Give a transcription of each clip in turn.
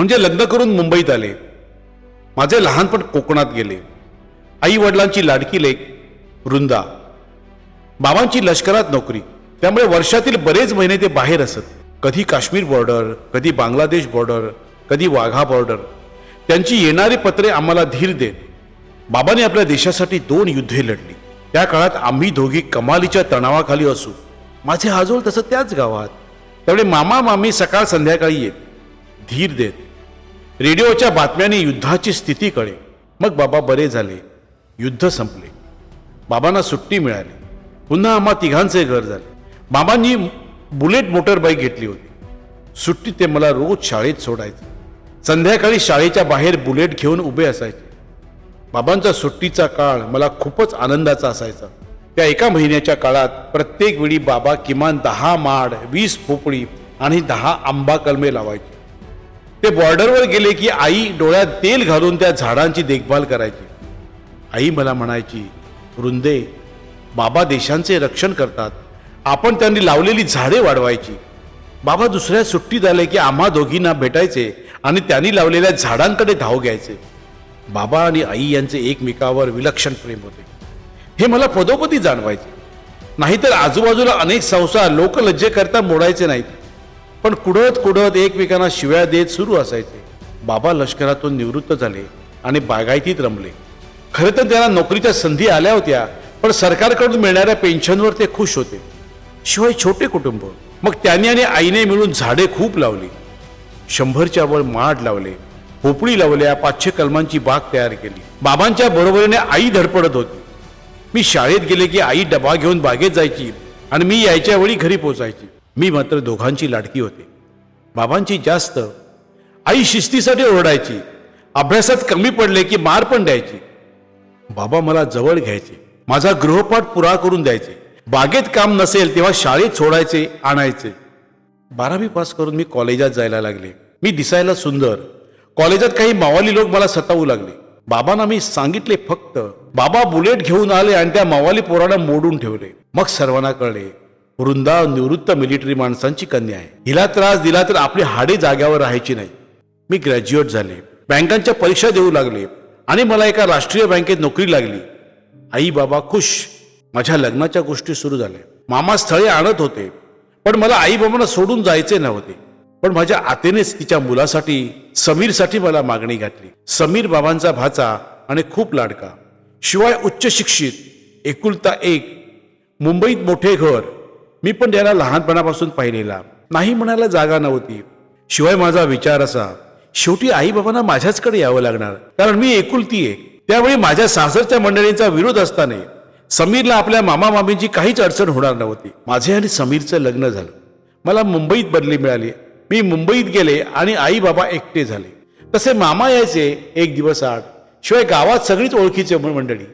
म्हणजे लग्न करून मुंबईत आले. माझे लहानपण कोकणात गेले. आई वडिलांची लाडकी लेक वृंदा. बाबांची लष्करात नोकरी. त्यामुळे वर्षातील बरेच महिने ते बाहेर असत. कधी काश्मीर बॉर्डर कधी बांगलादेश बॉर्डर कधी वाघा बॉर्डर त्यांची येणारी पत्रे आम्हाला धीर देत. बाबांनी आपल्या देशासाठी दोन युद्धे लढली. त्या काळात आम्ही दोघी कमालीच्या तणावाखाली असू. माझे आजोळ तसं त्याच गावात. त्यामुळे मामा मामी सकाळ संध्याकाळी येत. धीर देत. रेडिओच्या बातम्याने युद्धाची स्थिती कळे मग बाबा बरे झाले. युद्ध संपले. बाबांना सुट्टी मिळाली. पुन्हा आम्हा तिघांचे घर झाले. बाबांनी बुलेट मोटर बाईक घेतली होती. सुट्टी ते मला रोज शाळेत सोडायचे. संध्याकाळी शाळेच्या बाहेर बुलेट घेऊन उभे असायचे. बाबांचा सुट्टीचा काळ मला खूपच आनंदाचा असायचा. त्या एका महिन्याच्या काळात प्रत्येक वेळी बाबा किमान दहा माड वीस पोपळी आणि दहा आंबा कलमे लावायचे. ते बॉर्डरवर गेले की आई डोळ्यात तेल घालून त्या झाडांची देखभाल करायची. आई मला म्हणायची वृंदे बाबा देशांचे रक्षण करतात. आपण त्यांनी लावलेली झाडे वाढवायची. बाबा दुसऱ्या सुट्टी आले की आम्हा दोघींना भेटायचे आणि त्यांनी लावलेल्या झाडांकडे धाव घ्यायचे. बाबा आणि आई यांचे एकमेकावर विलक्षण प्रेम होते. हे मला पदोपदी जाणवायचे. नाहीतर आजूबाजूला अनेक संसार लोकलज्जे करता मोडायचे नाहीत. पण कुडत कुडत एकमेकांना शिव्या देत सुरू असायचे. बाबा लष्करातून निवृत्त झाले आणि बागायतीत रमले. खरं तर त्यांना नोकरीच्या संधी आल्या होत्या पण सरकारकडून मिळणाऱ्या पेन्शनवर ते खुश होते. शिवाय छोटे कुटुंब मग त्यांनी आणि आईने मिळून झाडे खूप लावली. शंभरच्या वर माड लावले पोपळी लावल्या पाचशे कलमांची बाग तयार केली. बाबांच्या बरोबरीने आई धडपडत होती. मी शाळेत गेले की आई डबा घेऊन बागेत जायची आणि मी यायच्या वेळी घरी पोचायची. मी मात्र दोघांची लाडकी होते. बाबांची जास्त आई शिस्तीसाठी ओरडायची अभ्यासात कमी पडले की मार पण द्यायची. बाबा मला जवळ घ्यायचे माझा गृहपाठ पुरा करून द्यायचे. बागेत काम नसेल तेव्हा शाळेत सोडायचे आणायचे. बारावी पास करून मी कॉलेजात जायला लागले. मी दिसायला सुंदर. कॉलेजात काही मावाली लोक मला सतावू लागले. बाबांना मी सांगितले फक्त बाबा बुलेट घेऊन आले आणि त्या मावाली पोराला मोडून ठेवले. मग सर्वांना कळले वृंदा निवृत्त मिलिटरी माणसांची कन्या आहे. हिला त्रास दिला तर आपली हाडे जाग्यावर राहायची नाही. मी ग्रॅज्युएट झाले. बँकांच्या परीक्षा देऊ लागले. आणि मला एका राष्ट्रीय बँकेत नोकरी लागली. आई बाबा खुश. माझ्या लग्नाच्या गोष्टी सुरू झाल्या. मामा स्थळे आणत होते. पण मला आई बाबांना सोडून जायचे नव्हते. पण माझ्या आतेनेच तिच्या मुलासाठी समीरसाठी मला मागणी घातली. समीर बाबांचा भाचा आणि खूप लाडका. शिवाय उच्च शिक्षित एकुलता एक मुंबईत मोठे घर मी पण त्याला लहानपणापासून पाहिलेला. नाही म्हणायला जागा नव्हती. शिवाय माझा विचार असा शेवटी आई बाबांना माझ्याचकडे यावं लागणार. कारण मी एकुलती आहे. त्यावेळी माझ्या सासरच्या मंडळींचा विरोध असताना समीरला आपल्या मामा मामींची काहीच अडचण होणार नव्हती. माझे आणि समीरचं लग्न झालं. मला मुंबईत बदली मिळाली. मी मुंबईत गेले आणि आई बाबा एकटे झाले. तसे मामा यायचे एक दिवस आठ शिवाय गावात सगळीच ओळखीचे मंडळी.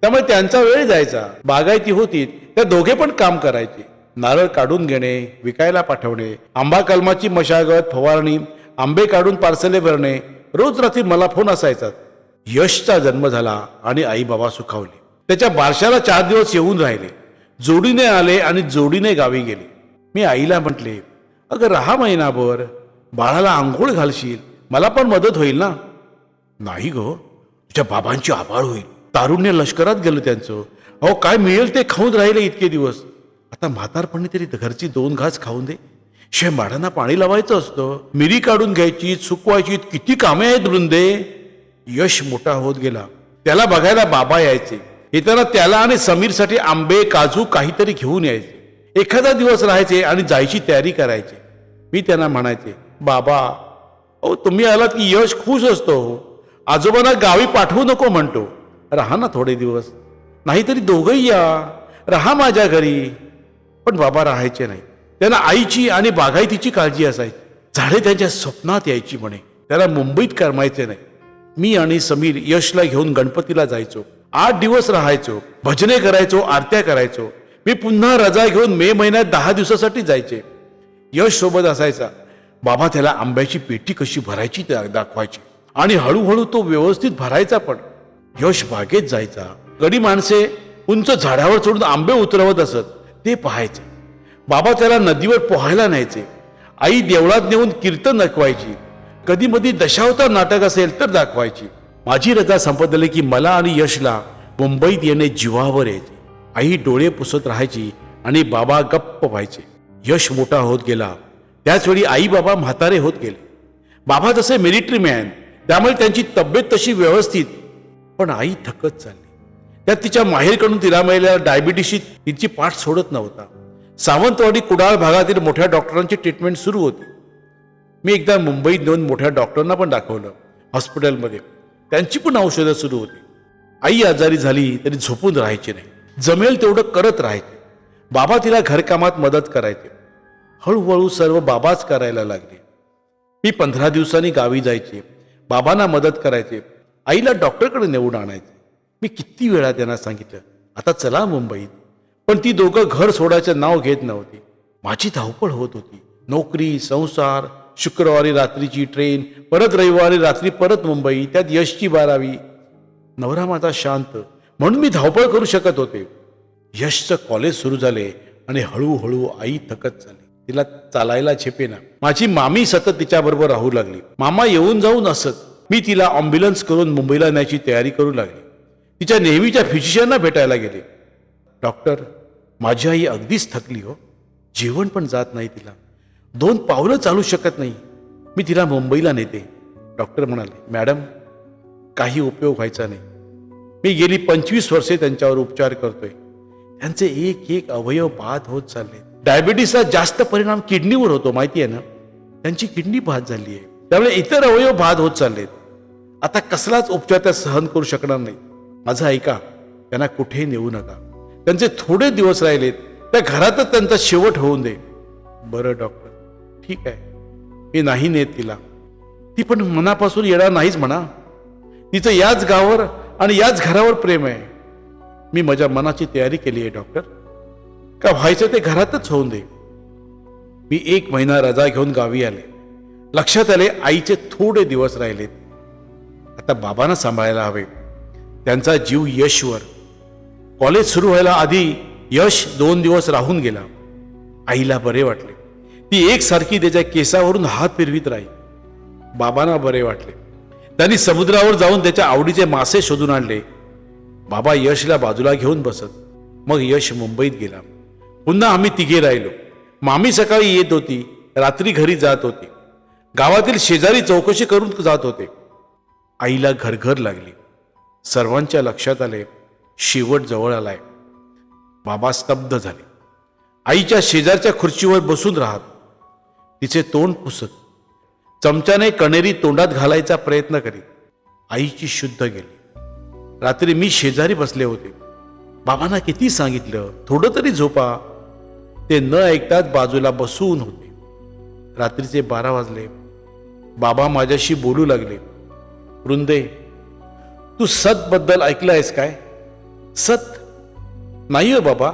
त्यामुळे त्यांचा वेळ जायचा. बागायती होती. त्या दोघे पण काम करायचे. नारळ काढून घेणे विकायला पाठवणे आंबा कलमाची मशागत फवारणी आंबे काढून पार्सले भरणे रोज रात्री मला फोन असायचा. यशचा जन्म झाला आणि आई बाबा सुखावले. त्याच्या बारशाला चार दिवस येऊन राहिले. जोडीने आले आणि जोडीने गावी गेले. मी आईला म्हटले अगं राहा महिनाभर. बाळाला आंघोळ घालशील. मला पण मदत होईल ना? नाही ग. तुझ्या बाबांची आबाळ होईल. तारुण्य लष्करात गेलं त्यांचं. अहो काय मिळेल ते खाऊन राहिले इतके दिवस. आता म्हातारपणी तरी घरची दोन घास खाऊन दे. शे माडांना पाणी लावायचं असतं. मिरी काढून घ्यायची सुकवायची किती कामे आहेत वृंदे. यश मोठा होत गेला. त्याला बघायला बाबा यायचे. येताना त्याला आणि समीरसाठी आंबे काजू काहीतरी घेऊन यायचे. एखादा दिवस राहायचे आणि जायची तयारी करायची. मी त्यांना म्हणायचे बाबा अहो तुम्ही आलात की यश खुश असतो हो. आजोबांना गावी पाठवू नको म्हणतो. राहा ना थोडे दिवस. नाहीतरी दोघंही या. राहा माझ्या घरी. पण बाबा राहायचे नाही. त्यांना आईची आणि बागायतीची काळजी असायची. झाडे त्यांच्या स्वप्नात यायची म्हणे. त्याला मुंबईत करमायचे नाही. मी आणि समीर यशला घेऊन गणपतीला जायचो. आठ दिवस राहायचो. भजने करायचो आरत्या करायचो. मी पुन्हा रजा घेऊन मे महिन्यात दहा दिवसासाठी जायचे. यश सोबत असायचा. बाबा त्याला आंब्याची पेटी कशी भरायची त्या दाखवायची. आणि हळूहळू तो व्यवस्थित भरायचा पण. यश बागेत जायचा. गडी माणसे उंच झाडावर चढून आंबे उतरवत असत. ते पाहायचे. बाबा त्याला नदीवर पोहायला न्यायचे. आई देवळात नेऊन कीर्तन दाखवायची. कधी मधी दशावतार नाटक असेल तर दाखवायची. माझी रजा संपदली की मला आणि यशला मुंबईत येणे जीवावर यायचे. आई डोळे पुसत राहायची आणि बाबा गप्प व्हायचे. यश मोठा होत गेला. त्याचवेळी आई बाबा म्हातारे होत गेले. बाबा जसे मिलिटरी मॅन त्यामुळे त्यांची तब्येत तशी व्यवस्थित. पण आई थकत चालली. त्यात तिच्या माहेरकडून तिला मिळालेल्या डायबिटीशी तिची पाठ सोडत नव्हता. सावंतवाडी कुडाळ भागातील मोठ्या डॉक्टरांची ट्रीटमेंट सुरू होती. मी एकदा मुंबईत नेऊन मोठ्या डॉक्टरांना पण दाखवलं हॉस्पिटलमध्ये त्यांची पण औषधं सुरू होती. आई आजारी झाली तरी झोपून राहायची नाही. जमेल तेवढं करत राहायचे. बाबा तिला घरकामात मदत करायचे. हळूहळू सर्व बाबाच करायला लागले. मी पंधरा दिवसांनी गावी जायचे. बाबांना मदत करायचे. आईला डॉक्टरकडे नेऊन आणायचे. मी किती वेळा त्यांना सांगितलं आता चला मुंबईत. पण ती दोघं घर सोडायचं नाव घेत नव्हती. माझी धावपळ होत होती. नोकरी संसार शुक्रवारी रात्रीची ट्रेन परत रविवारी रात्री परत मुंबई त्यात यशची बारावी. नवरा माझा शांत म्हणून मी धावपळ करू शकत होते. यशचं कॉलेज सुरू झाले आणि हळूहळू आई थकत झाली. तिला चालायला झेपेना माझी मामी सतत तिच्याबरोबर राहू लागली. मामा येऊन जाऊन असत. मी तिला अम्ब्युलन्स करून मुंबईला न्यायची तयारी करू लागली. तिच्या नेहमीच्या फिजिशियनना भेटायला गेले. डॉक्टर माझी आई अगदीच थकली हो. जेवण पण जात नाही तिला. दोन पावलं चालू शकत नाही. मी तिला मुंबईला नेते. डॉक्टर म्हणाले मॅडम काही उपयोग व्हायचा नाही. मी गेली पंचवीस वर्षे त्यांच्यावर उपचार करतोय. त्यांचे एक एक अवयव बाद होत चालले. डायबिटीसचा जास्त परिणाम किडनीवर होतो माहिती आहे ना? त्यांची किडनी बाद झाली आहे. त्यामुळे इतर अवयव बाद होत चाललेत. आता कसलाच उपचार त्या सहन करू शकणार नाही माझं ऐका त्यांना कुठे नेऊ नका. त्यांचे थोडे दिवस राहिलेत त्या घरातच त्यांचा शेवट होऊन दे. बरं डॉक्टर. ठीक आहे. मी नाही नेत तिला. ती पण मनापासून येणार नाहीच म्हणा. तिचं याच गावावर आणि याच घरावर प्रेम आहे. मी माझ्या मनाची तयारी केली आहे डॉक्टर. का व्हायचं ते घरातच होऊन दे. मी एक महिना रजा घेऊन गावी आले. लक्षात आले आईचे थोडे दिवस राहिलेत. आता बाबांना सांभाळायला हवे. त्यांचा जीव यशवर. कॉलेज सुरू व्हायला आधी यश दोन दिवस राहून गेला. आईला बरे वाटले. ती एकसारखी त्याच्या केसावरून हात फिरवीत राही बाबांना बरे वाटले. त्यांनी समुद्रावर जाऊन त्याच्या आवडीचे मासे शोधून आणले. बाबा यशला बाजूला घेऊन बसत. मग यश मुंबईत गेला. पुन्हा आम्ही तिघे राहिलो. मामी सकाळी येत होती. रात्री घरी जात होती. गावातील शेजारी चौकशी करून जात होते. आईला घरघर लागली. सर्वांच्या लक्षात आले शेवट जवळ आलाय. बाबा स्तब्ध झाले. आईच्या शेजारच्या खुर्चीवर बसून राहत तिचे तोंड पुसत चमच्याने कणेरी तोंडात घालायचा प्रयत्न करीत आईची शुद्ध गेली. रात्री मी शेजारी बसले होते. बाबांना किती सांगितलं थोडं तरी झोपा. ते न ऐकताच बाजूला बसून होते. रात्रीचे बारा वाजले. बाबा माझ्याशी बोलू लागले. वृंदे तू सत बद्दल ऐकलं आहेस काय? सत? नाही हो बाबा.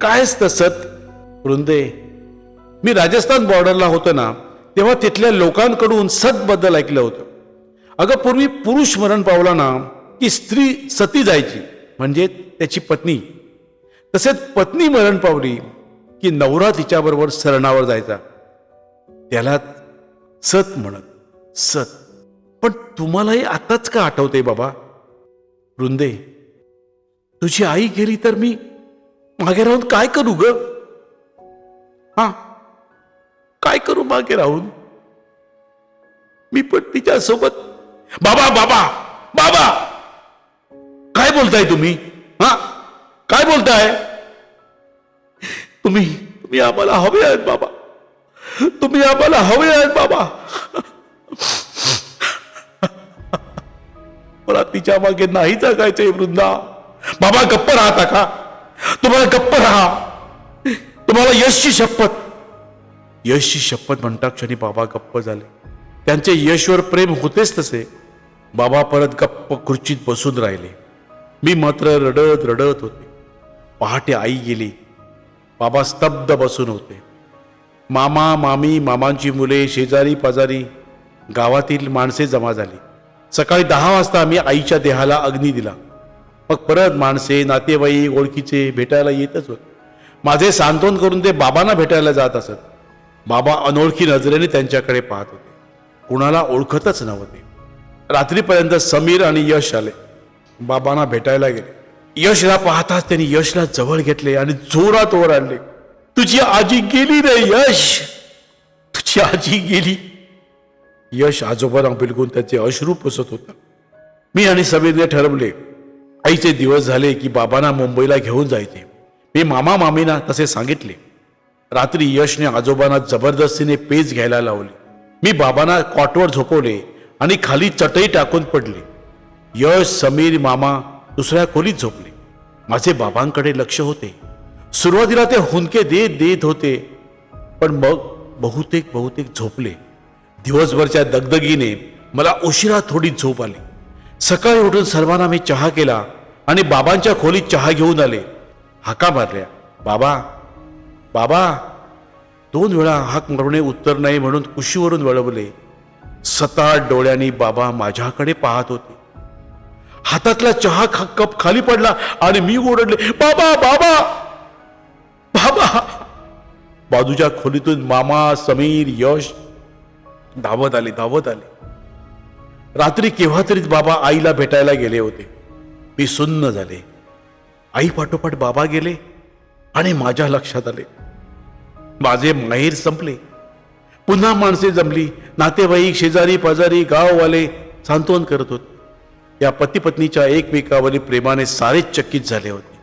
काय असतं सत? वृंदे मी राजस्थान बॉर्डरला होतो ना तेव्हा तिथल्या लोकांकडून सत बद्दल ऐकलं होतं. अगं पूर्वी पुरुष मरण पावला ना की स्त्री सती जायची म्हणजे त्याची पत्नी. तसेच पत्नी मरण पावली की नवरा तिच्याबरोबर सरणावर जायचा. त्याला सत म्हणत सत. पण तुम्हालाही आताच का आठवते बाबा? वृंदे तुझी आई गेली तर मी मागे राहून काय करू ग? हा? काय करू मागे राहून? मी पण तिच्या सोबत बाबा बाबा बाबा! काय बोलताय तुम्ही? हा? काय बोलताय? तुम्ही तुम्ही आम्हाला हवे आहेत बाबा. तुम्ही आम्हाला हवे आहेत बाबा. मला तिच्यामागे नाही जगायचंय वृंदा. बाबा गप्प राहता का? तुम्हाला गप्प राहा. तुम्हाला यशची शपथ. यशची शपथ म्हणता क्षणी बाबा गप्प झाले. त्यांचे यशवर प्रेम होतेच तसे. बाबा परत गप्प खुर्चीत बसून राहिले. मी मात्र रडत रडत होते. पहाटे आई गेली. बाबा स्तब्ध बसून होते. मामा मामी मामांची मुले शेजारी पाजारी गावातील माणसे जमा झाली. सकाळी दहा वाजता आम्ही आईच्या देहाला अग्नी दिला. मग परत माणसे नातेवाईक ओळखीचे भेटायला येतच होते. माझे सांत्वन करून ते बाबांना भेटायला जात असत. बाबा अनोळखी नजरेने त्यांच्याकडे पाहत होते. कुणाला ओळखतच नव्हते. रात्रीपर्यंत समीर आणि यश आले. बाबांना भेटायला गेले. यशला पाहताच त्यांनी यशला जवळ घेतले आणि जोरात ओर आणले. तुझी आजी गेली रे यश! तुझी आजी गेली. यश आजोबांना बिलगून त्याचे अश्रू पुसत होता. मी आणि समीरने ठरवले आईचे दिवस झाले की बाबांना मुंबईला घेऊन जायचे. मी मामा मामीना तसे सांगितले. रात्री यशने आजोबांना जबरदस्तीने पेज घ्यायला लावली. मी बाबांना कॉटवर झोपवले आणि खाली चटई टाकून पडले. यश समीर मामा दुसऱ्या खोलीत झोपले. माझे बाबांकडे लक्ष होते. सुरुवातीला ते हुंदके देत देत होते. पण मग बहुतेक बहुतेक झोपले. दिवसभरच्या दगदगीने मला उशिरा थोडी झोप आली. सकाळी उठून सर्वांना मी चहा केला आणि बाबांच्या खोलीत चहा घेऊन आले. हाका मारल्या बाबा बाबा. दोन वेळा हाक मारणे उत्तर नाही म्हणून कुशीवरून वळवले. सताट डोळ्यांनी बाबा माझ्याकडे पाहत होते. हातातला चहा खा कप खाली पडला आणि मी ओरडले बाबा बाबा बाबा. बाजूच्या खोलीतून मामा समीर यश धावत आले धावत आले. रात्री केव्हा तरीच बाबा आईला भेटायला गेले होते. मी सुन्न झाले. आई पाठोपाठ बाबा गेले आणि माझ्या लक्षात आले. माझे माहेर संपले. पुन्हा माणसे जमली. नातेवाईक शेजारी पाजारी गाववाले सांत्वन करत होते. या पतीपत्नीच्या एकमेकावरील प्रेमाने सारेच चकित झाले होते.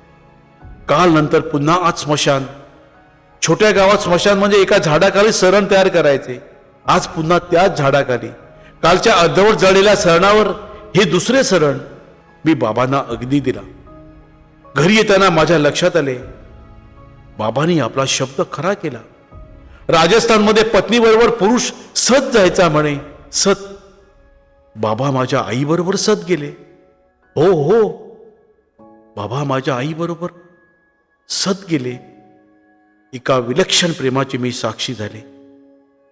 काल नंतर पुन्हा आज स्मशान. छोट्या गावात स्मशान म्हणजे एका झाडाखाली सरण तयार करायचे. आज पुन्हा त्याच झाडाखाली कालच्या अर्धवट जळलेल्या सरणावर हे दुसरे सरण मी बाबांना अगदी दिला. घरी येताना माझ्या लक्षात आले बाबांनी आपला शब्द खरा केला. राजस्थानमध्ये पत्नीबरोबर पुरुष सत जायचा म्हणे सत. बाबा माझ्या आईबरोबर सत गेले. हो हो. बाबा माझ्या आईबरोबर सत गेले. एका विलक्षण प्रेमाची मी साक्षी झाले.